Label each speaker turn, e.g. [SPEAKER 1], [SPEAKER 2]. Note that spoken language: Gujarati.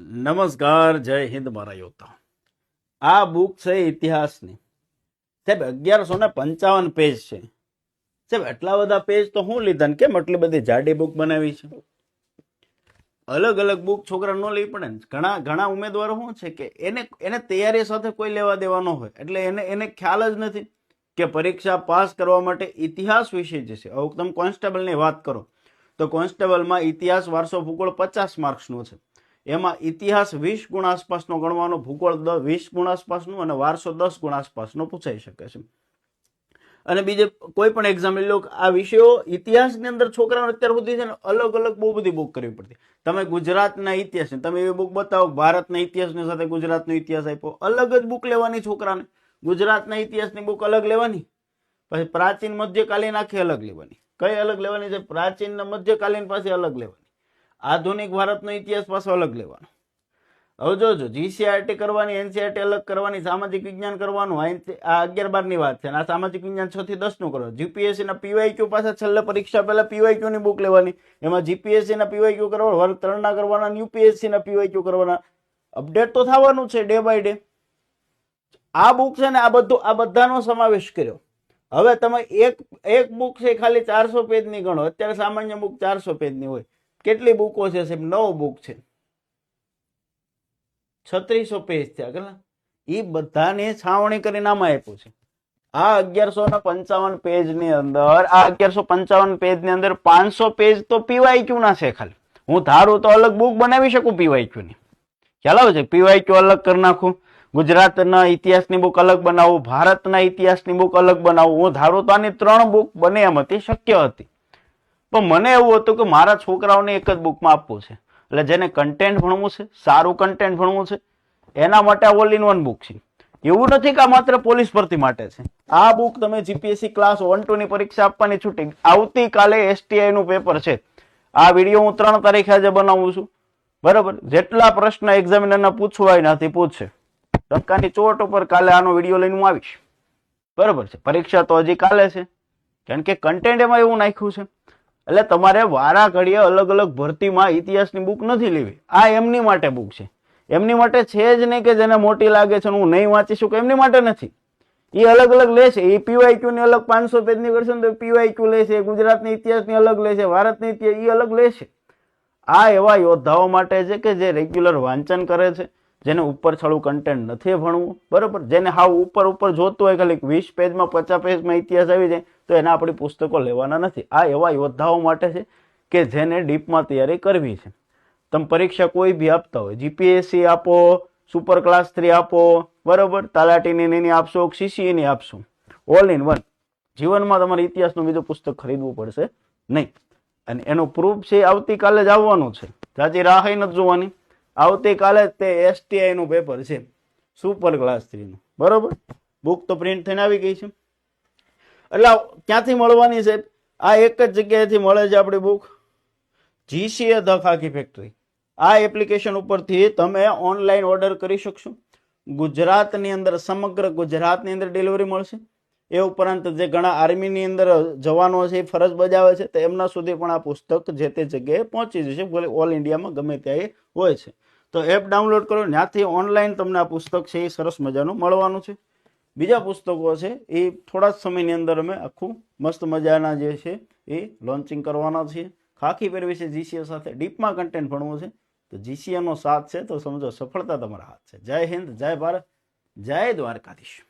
[SPEAKER 1] નમસ્કાર, જય હિન્દ મારા યોદ્ધા. આ બુક છે ઇતિહાસની. સાહેબ, અગિયારસો ને પંચાવન પેજ છે. સાહેબ એટલા બધા પેજ તો હું લીધા કેમ એટલી બધી જાડી બુક બનાવી છે? અલગ અલગ બુક છોકરા ન લેવી પડે ને. ઘણા ઘણા ઉમેદવારો શું છે કે એને એને તૈયારી સાથે કોઈ લેવા દેવાનો હોય. એટલે એને એને ખ્યાલ જ નથી કે પરીક્ષા પાસ કરવા માટે ઇતિહાસ વિશે જે છે. હવે તમે કોન્સ્ટેબલની વાત કરો. તો કોન્સ્ટેબલમાં ઇતિહાસ વારસો ભૂગોળ પચાસ માર્ક્સનો છે. એમાં ઇતિહાસ વીસ ગુણ આસપાસનો ગણવાનો, ભૂગોળ વીસ ગુણ આસપાસનું અને વારસો દસ ગુણ આસપાસનો પૂછાઈ શકે છે. અને બીજે કોઈ પણ એક્ઝામ લઈ લો, આ વિષયો ઇતિહાસની અંદર છોકરાઓને અત્યાર સુધી છે ને અલગ અલગ બહુ બધી બુક કરવી પડતી. તમે ગુજરાતના ઇતિહાસની તમે એવી બુક બતાવો, ભારતના ઇતિહાસની સાથે ગુજરાતનો ઇતિહાસ આપ્યો, અલગ જ બુક લેવાની છોકરાને. ગુજરાતના ઇતિહાસની બુક અલગ લેવાની, પછી પ્રાચીન મધ્યકાલીન આખી અલગ લેવાની. કઈ અલગ લેવાની છે? પ્રાચીન મધ્યકાલીન પાસે અલગ લેવાની. આધુનિક ભારતનો ઇતિહાસ પાછો અલગ લેવાનો. હવે જોજો જીસીઆરટી કરવાની એનસીઆરટી અલગ કરવાની, સામાજિક વિજ્ઞાન કરવાનું, આ અગિયાર બારની વાત છે. અને આ સામાજિક વિજ્ઞાન છ થી દસનું કરો જીપીએસસીના પીવાયક્યુ પાસે છેલ્લે પરીક્ષા પહેલા પીવાયક્યુની બુક લેવાની. એમાં જીપીએસસીના પીવાયક્યુ કરવાના વર્ગ ત્રણના કરવાના યુપીએસસીના પીવાયક્યુ કરવાના. અપડેટ તો થવાનું છે ડે બાય ડે આ બુક છે ને, આ બધું, આ બધાનો સમાવેશ કર્યો. હવે તમે એક એક બુક છે ખાલી ચારસો પેજની ગણો. અત્યારે સામાન્ય બુક ચારસો પેજની હોય. કેટલી બુકો છે સાહેબ? નવ બુક છે. છત્રીસો પેજ થયા કેટલા? એ બધાને છાવણી કરીને આમાં આપ્યું છે. આ અગિયારસો ને પંચાવન પેજની અંદર, આ અગિયારસો પંચાવન પેજની અંદર પાંચસો પેજ તો પીવાયક્યુ ના છે ખાલી? હું ધારું તો અલગ બુક બનાવી શકું પીવાય ક્યુ ની? ખ્યાલ આવે છે? પીવાયક્યુ અલગ કરી નાખું? ગુજરાતના ઇતિહાસની બુક અલગ બનાવું, ભારતના ઇતિહાસની બુક અલગ બનાવું, હું ધારું તો આની ત્રણ બુક બને એમ હતી, શક્ય હતી. પણ મને એવું હતું કે મારા છોકરાઓને એક જ બુકમાં આપવું છે. એટલે જેને કન્ટેન્ટ ભણવું છે, સારું કન્ટેન્ટ ભણવું છે, એના માટે આ ઓલ ઇન વન બુક છે. એવું નથી કે આ માત્ર પોલીસ ભરતી માટે છે. આ બુક તમે જીપીએસસી ક્લાસ વન ટુ ની પરીક્ષા આપવાની છૂટી, આવતીકાલે એસટીઆઈ નું પેપર છે. આ વીડિયો હું ત્રણ તારીખે આજે બનાવું છું. બરાબર? જેટલા પ્રશ્ન એક્ઝામિનરના પૂછવાય નથી પૂછશે. ટકાની ચોટ ઉપર કાલે આનો વીડિયો લઈને હું આવીશ. બરાબર છે? પરીક્ષા તો હજી કાલે છે. કારણ કે કન્ટેન્ટ એમાં એવું નાખ્યું છે. એટલે તમારે વારા ઘડીએ અલગ અલગ ભરતીમાં ઇતિહાસની બુક નથી લેવી. આ એમની માટે બુક છે. એમની માટે છે જ નહીં કે જેને મોટી લાગે છે હું નહીં વાંચી શકું, એમની માટે નથી. એ અલગ અલગ લે છે. એ પીવાયક્યુ ની અલગ પાંચસો પેજની કરશે ને તો પીવાયક્યુ લે છે. ગુજરાતની ઇતિહાસની અલગ લે છે. ભારતની ઇતિહાસ એ અલગ લે છે. આ એવા યોદ્ધાઓ માટે છે કે જે રેગ્યુલર વાંચન કરે છે, જેને ઉપર છળું કન્ટેન્ટ નથી ભણવું. બરાબર? જેને હાવ ઉપર ઉપર જોતું હોય, ખાલી વીસ પેજમાં, પચાસ પેજમાં ઇતિહાસ આવી જાય. તો એને આપણી પુસ્તકો લેવાના નથી. આ એવા યોદ્ધાઓ માટે છે કે જેને ડીપમાં તૈયારી કરવી છે. તમે પરીક્ષા કોઈ બી આપતા હોય જીપીએસસી આપો સુપર ક્લાસ થ્રી આપો, બરોબર? તલાટીની એની આપશો સીસીની આપશો. ઓલ ઇન વન જીવનમાં તમારે ઇતિહાસનું બીજું પુસ્તક ખરીદવું પડશે નહીં. અને એનો પ્રૂફ છે આવતીકાલે જ આવવાનું છે. જાજી રાહ નથી જોવાની. આવતીકાલે જ તે એસટીઆઈ નું પેપર છે. સુપર ક્લાસ થ્રીનું બરોબર? બુક તો પ્રિન્ટ થઈને આવી ગઈ છે. એટલે ક્યાંથી મળવાની છે? આ એક જ જગ્યાએથી મળે છે આપણી book GCA the khaki factory આ એપ્લિકેશન ઉપરથી તમે ઓનલાઈન ઓર્ડર કરી શકશો. ગુજરાતની અંદર, સમગ્ર ગુજરાતની અંદર ડિલિવરી મળશે. એ ઉપરાંત જે ઘણા આર્મીની અંદર જવાનો છે, એ ફરજ બજાવે છે, તો એમના સુધી પણ આ પુસ્તક જે તે જગ્યાએ પહોંચી જશે. ભલે ઓલ ઇન્ડિયામાં ગમે ત્યાં હોય છે. તો એપ ડાઉનલોડ કરો. ત્યાંથી ઓનલાઈન તમને આ પુસ્તક છે એ સરસ મજાનું મળવાનું છે. બીજા પુસ્તકો છે, એ થોડા જ સમયની અંદર અમે આખું મસ્ત મજાના જે છે, એ લોન્ચિંગ કરવાના છીએ. ખાખી પહેરવી છે જીસીએ સાથે. ડીપમાં કન્ટેન્ટ ભણવું છે, તો જીસીએનો સાથ છે, તો સમજો સફળતા તમારા હાથ છે. જય હિન્દ, જય ભારત, જય દ્વારકાધીશ.